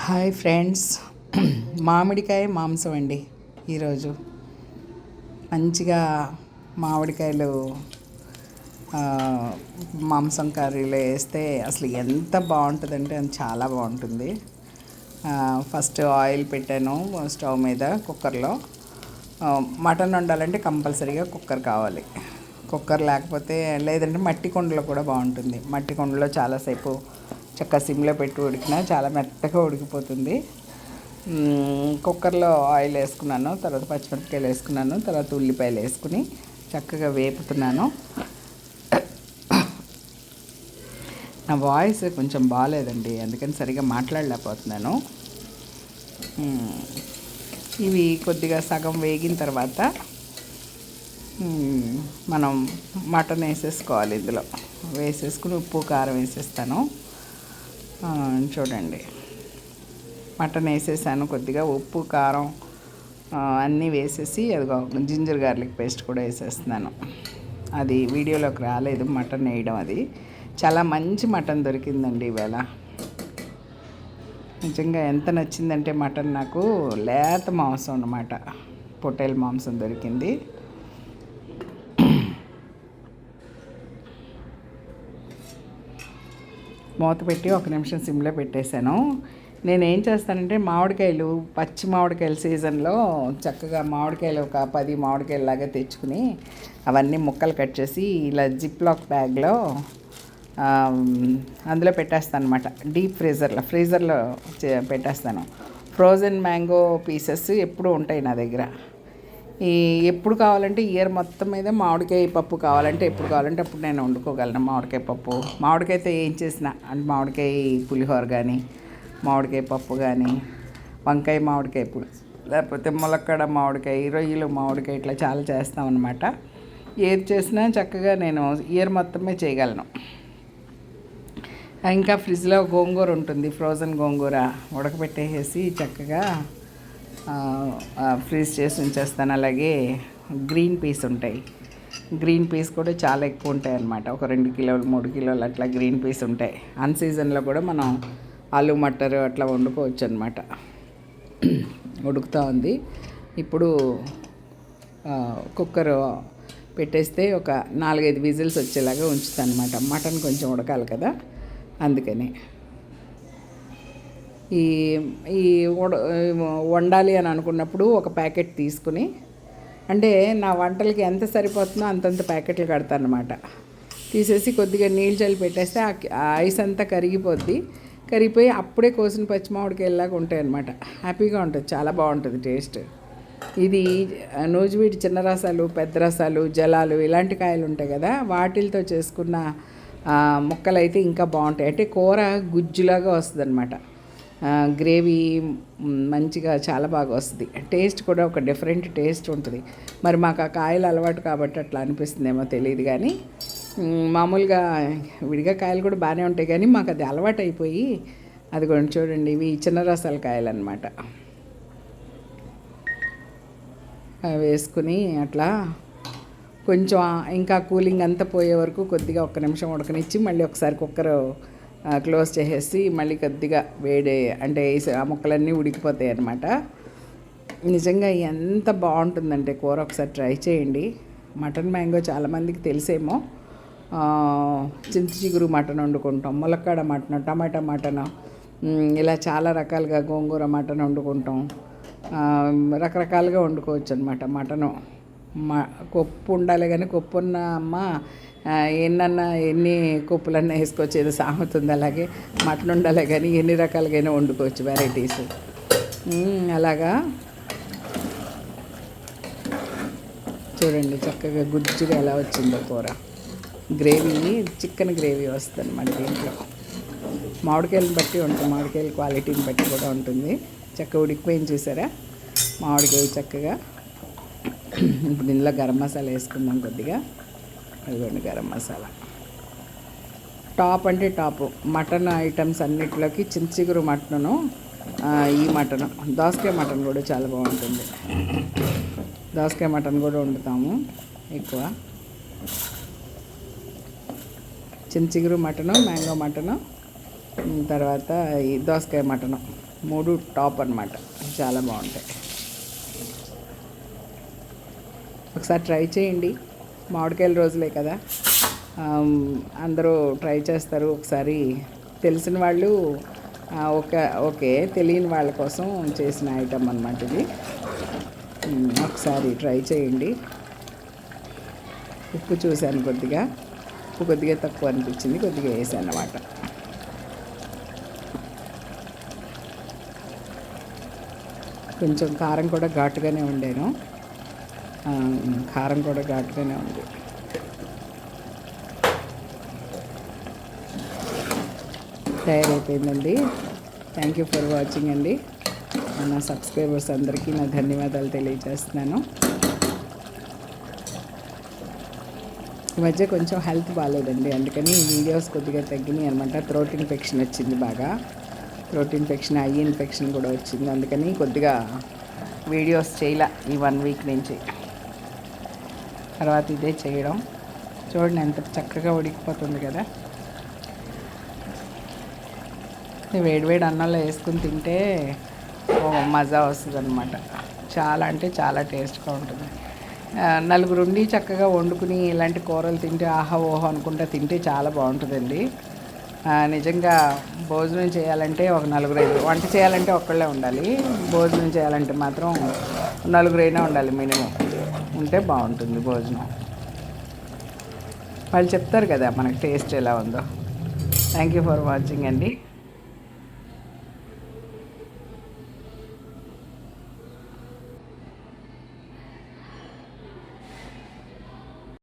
Hi friends. మామిడికాయ మాంసం అండి ఈరోజు. మంచిగా మామిడికాయలు మాంసం కర్రీలో వేస్తే అసలు ఎంత బాగుంటుందంటే అది చాలా బాగుంటుంది. ఫస్ట్ ఆయిల్ పెట్టాను స్టవ్ మీద కుక్కర్లో. మటన్ వండాలంటే కంపల్సరీగా కుక్కర్ కావాలి. కుక్కర్ లేకపోతే లేదంటే మట్టి కుండలో కూడా బాగుంటుంది. మట్టి కుండలో చాలాసేపు చక్కగా సిమ్లో పెట్టి ఉడికినా చాలా మెత్తగా ఉడికిపోతుంది. కుక్కర్లో ఆయిల్ వేసుకున్నాను తర్వాత పచ్చిమిరపకాయలు వేసుకున్నాను తర్వాత ఉల్లిపాయలు వేసుకుని చక్కగా వేపుతున్నాను. నా వాయిస్ కొంచెం బాగాలేదండి అందుకని సరిగా మాట్లాడలేకపోతున్నాను. ఇవి కొద్దిగా సగం వేగిన తర్వాత మనం మటన్ వేసేసుకోవాలి ఇందులో. వేసేసుకుని ఉప్పు కారం వేసేస్తాను. చూడండి. మటన్ వేసేసాను కొద్దిగా ఉప్పు కారం అన్నీ వేసేసి అదిగో జింజర్ గార్లిక్ పేస్ట్ కూడా వేసేస్తున్నాను. అది వీడియోలోకి రాలేదు మటన్ వేయడం అది. చాలా మంచి మటన్ దొరికిందండి ఇవాళ. నిజంగా ఎంత నచ్చిందంటే మటన్ నాకు లేత మాంసం అన్నమాట. పొట్టేల్ మాంసం దొరికింది. మూత పెట్టి ఒక నిమిషం సిమ్లో పెట్టేశాను. నేను ఏం చేస్తానంటే మామిడికాయలు పచ్చి మామిడికాయల సీజన్లో చక్కగా మామిడికాయలు ఒక పది మామిడికాయలు లాగా తెచ్చుకుని అవన్నీ ముక్కలు కట్ చేసి ఇలా జిప్ లాక్ బ్యాగ్లో అందులో పెట్టేస్తాను అనమాట డీప్ ఫ్రీజర్లో ఫ్రీజర్లో చే- పెట్టేస్తాను. ఫ్రోజన్ మ్యాంగో పీసెస్ ఎప్పుడూ ఉంటాయి నా దగ్గర. ఈ ఎప్పుడు కావాలంటే ఇయర్ మొత్తం మీద మామిడికాయ పప్పు కావాలంటే ఎప్పుడు కావాలంటే అప్పుడు నేను వండుకోగలను మామిడికాయ పప్పు. మామిడికాయతో ఏం చేసిన అంటే మామిడికాయ పులిహోర కానీ మామిడికాయ పప్పు కానీ వంకాయ మామిడికాయ పులుసు లేకపోతే ములక్కడ మామిడికాయ రొయ్యలు మామిడికాయ ఇట్లా చాలా చేస్తాం అనమాట ఏది చేసినా చక్కగా నేను ఇయర్ మొత్తమే చేయగలను. ఇంకా ఫ్రిడ్జ్లో గోంగూర ఉంటుంది ఫ్రోజన్ గోంగూర ఉడకబెట్టేసి చక్కగా ఫ్రీజ్ చేసి ఉంచేస్తాను. అలాగే గ్రీన్ పీస్ ఉంటాయి. గ్రీన్ పీస్ కూడా చాలా ఎక్కువ ఉంటాయి అన్నమాట ఒక రెండు కిలోలు మూడు కిలోలు అట్లా గ్రీన్ పీస్ ఉంటాయి. అన్ సీజన్లో కూడా మనం ఆలు మటర్ అట్లా వండుకోవచ్చు అనమాట ఉడుకుతూ ఉంది. ఇప్పుడు కుక్కర్ పెట్టేస్తే ఒక నాలుగైదు విజిల్స్ వచ్చేలాగా ఉంచుతాను అనమాట మటన్ కొంచెం ఉడకాలి కదా అందుకని. ఈ ఈ వండాలి అని అనుకున్నప్పుడు ఒక ప్యాకెట్ తీసుకుని అంటే నా వంటలకి ఎంత సరిపోతుందో అంతంత ప్యాకెట్లు కడతాను అనమాట తీసేసి కొద్దిగా నీళ్ళు చల్లి పెట్టేస్తే ఆ ఐస్ అంతా కరిగిపోద్ది. కరిగిపోయి అప్పుడే కోసిన పచ్చిమామిడికాయలాగా ఉంటాయి అనమాట హ్యాపీగా ఉంటుంది చాలా బాగుంటుంది టేస్ట్. ఇది నూజివీడి చిన్న రసాలు పెద్ద రసాలు జలాలు ఇలాంటి కాయలు ఉంటాయి కదా వాటిలతో చేసుకున్న ముక్కలు అయితే ఇంకా బాగుంటాయి. అంటే కూర గుజ్జులాగా వస్తుంది అనమాట గ్రేవీ మంచిగా చాలా బాగా వస్తుంది. టేస్ట్ కూడా ఒక డిఫరెంట్ టేస్ట్ ఉంటుంది. మరి మాకు ఆ కాయలు అలవాటు కాబట్టి అట్లా అనిపిస్తుందేమో తెలియదు కానీ మామూలుగా విడిగా కాయలు కూడా బాగానే ఉంటాయి కానీ మాకు అది అలవాటు అయిపోయి అది కూడా చూడండి ఇవి చిన్న రసాల కాయలు అనమాట వేసుకుని అట్లా కొంచెం ఇంకా కూలింగ్ అంతా పోయే వరకు కొద్దిగా ఒక్క నిమిషం ఉడకనిచ్చి మళ్ళీ ఒకసారి కుక్కర్ క్లోజ్ చేసేసి మళ్ళీ కొద్దిగా వేడి అంటే ఆ ముక్కలన్నీ ఉడికిపోతాయి అన్నమాట. నిజంగా ఎంత బాగుంటుందంటే కూర ఒకసారి ట్రై చేయండి. మటన్ మ్యాంగో చాలామందికి తెలిసేమో. చింత చిగురు మటన్ వండుకుంటాం ములక్కాడ మటన్ టమాటా మటన్ ఇలా చాలా రకాలుగా గోంగూర మటన్ వండుకుంటాం. రకరకాలుగా వండుకోవచ్చు అనమాట మటను. మా కొప్పు ఉండాలి కానీ కొప్పు ఉన్న అమ్మ ఎన్నన్నా ఎన్ని కొప్పులన్నా వేసుకోవచ్చు ఏదో సామెత అలాగే. మటన్ ఉండాలి కానీ ఎన్ని రకాలుగైనా వండుకోవచ్చు వెరైటీస్ అలాగా? చూడండి చక్కగా గుజ్జుగా ఎలా వచ్చిందో కూర. గ్రేవీ చికెన్ గ్రేవీ వస్తుంది మన దీంట్లో. మామిడికాయలను బట్టి ఉంటుంది మామిడికాయల క్వాలిటీని బట్టి కూడా ఉంటుంది. చక్కగా ఉడికిపోయింది చూసారా? మామిడికాయ చక్కగా. ఇప్పుడు ఇందులో గరం మసాలా వేసుకుందాం కొద్దిగా. అదిగోండి గరం మసాలా. టాప్ అంటే టాప్. మటన్ ఐటమ్స్ అన్నిటిలోకి చించిగురు మటను ఈ మటన్. దోసకాయ మటన్ కూడా చాలా బాగుంటుంది. దోసకాయ మటన్ కూడా వండుతాము ఎక్కువ. చించిగురు మటను మ్యాంగో మటను తర్వాత ఈ దోసకాయ మటను. మూడు టాప్ అన్నమాట. చాలా బాగుంటాయి. ఒకసారి ట్రై చేయండి. మామిడికాయల రోజులే కదా. అందరూ ట్రై చేస్తారు. ఒకసారి తెలిసిన వాళ్ళు ఒక ఓకే తెలియని వాళ్ళ కోసం చేసిన ఐటమ్ అనమాట ఇది. ఒకసారి ట్రై చేయండి. ఉప్పు చూశాను కొద్దిగా. ఉప్పు కొద్దిగా తక్కువ అనిపించింది కొద్దిగా వేసాను అన్నమాట. కొంచెం కారం కూడా ఘాటుగానే ఉండేను కారం కూడా ఘాటుగానే ఉంది. తయారైపోయిందండి. థ్యాంక్ యూ ఫర్ వాచింగ్ అండి. నా సబ్స్క్రైబర్స్ అందరికీ నా ధన్యవాదాలు తెలియజేస్తున్నాను. ఈ మధ్య కొంచెం హెల్త్ బాగాలేదండి అందుకని వీడియోస్ కొద్దిగా తగ్గినాయి అనమాట థ్రోట్ ఇన్ఫెక్షన్ వచ్చింది బాగా. థ్రోట్ ఇన్ఫెక్షన్ ఐ ఇన్ఫెక్షన్ కూడా వచ్చింది. అందుకని కొద్దిగా వీడియోస్ చేయాల ఈ వన్ వీక్ నుంచి. తర్వాత ఇదే చేయడం. చూడండి ఎంత చక్కగా ఉడికిపోతుంది కదా. వేడివేడి అన్నంలో వేసుకుని తింటే మజా వస్తుంది అనమాట చాలా అంటే చాలా టేస్ట్గా ఉంటుంది. నలుగురు ఉండి చక్కగా వండుకుని ఇలాంటి కూరలు తింటే ఆహా ఓహో అనుకుంటా తింటే చాలా బాగుంటుందండి. నిజంగా భోజనం చేయాలంటే ఒక నలుగురు ఐదు వంట చేయాలంటే ఒక్కళ్ళే ఉండాలి. భోజనం చేయాలంటే మాత్రం నలుగురైనా ఉండాలి మినిమం. ఉంటే బాగుంటుంది భోజనం. వాళ్ళు చెప్తారు కదా మనకి టేస్ట్ ఎలా ఉందో. థ్యాంక్ యూ ఫర్ వాచింగ్ అండి.